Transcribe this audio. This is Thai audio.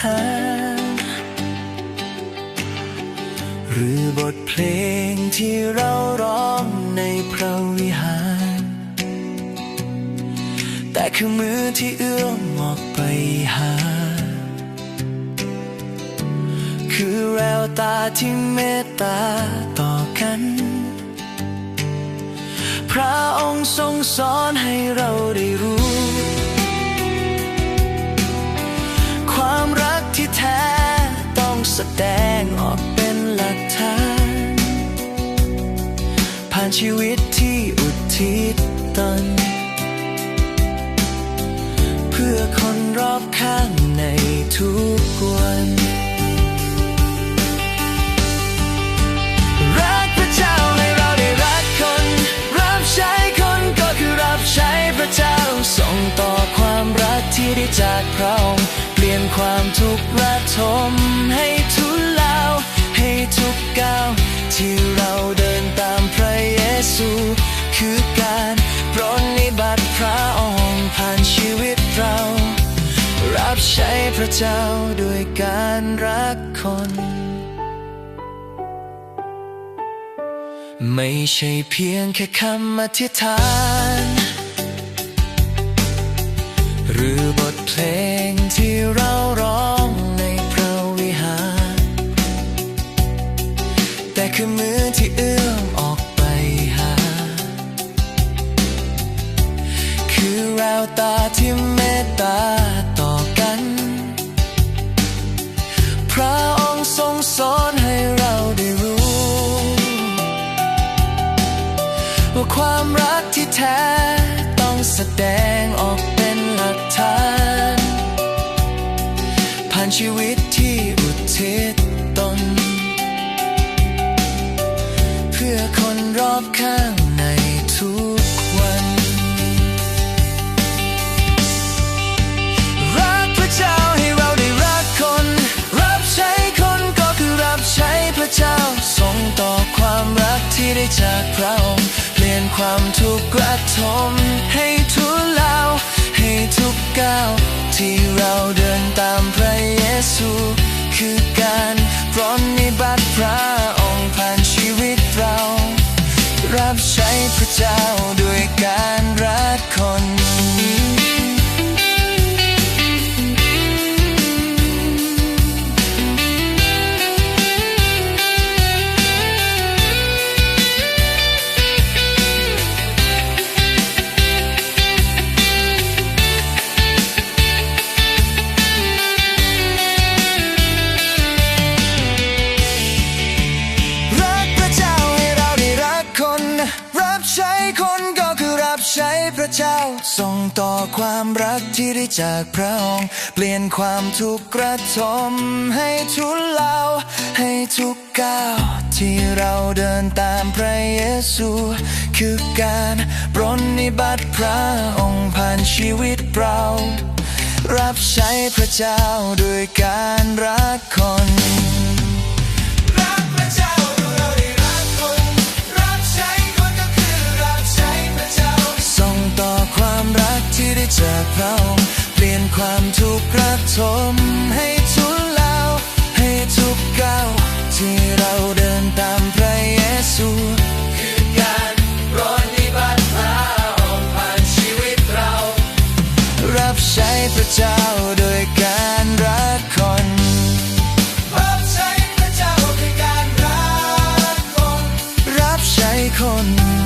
ฐานหรือบทเพลงที่เราร้องในพระวิหาร แต่คือมือที่เอื้อมออกไปหา คือแววตาที่เมตตาต่อกัน พระองค์ทรงสอนให้เราได้ สดงออกเป็นหลักฐาน ผ่านชีวิตที่อุทิศตน เพื่อคนรอบข้างในทุกวันรักพระเจ้าให้เราได้รักคน รับใช้คนก็คือรับใช้พระเจ้าส่งต่อความรักที่ได้จากพระองค์ ระเจ้าด้วยการรักคน ไม่ใช่เพียงแค่คำอธิษฐาน หรือบทเพลงที่ ความรักที่แท้ ต้องแสดงออกเป็นหลักฐาน ผ่านชีวิตที่อุทิศตน เพื่อคนรอบข้างในทุกวันรักพระเจ้าให้เราได้รักคนรับใช้คนก็คือรับใช้พระเจ้าส่งต่อความรักที่ได้จากพระองค์ นความทุกข์กระทมให้ทุเลาให้ทุกก้าวที่เราเดินตามพระเยซู คือการร้อนนิบัติพระ พระเจ้าส่งต่อความรักที่ได้จากพระองค์ เปลี่ยนความทุกข์กระทมให้ทุเลาให้ทุกก้าวที่เราเดินตามพระเยซู คือการปรนนิบัติพระองค์ผ่านชีวิตเรา รับใช้พระเจ้าด้วยการรักคน พระเจ้าโดยการรักคนรับใช้พระเจ้าโดยการรักคนรับใช้คน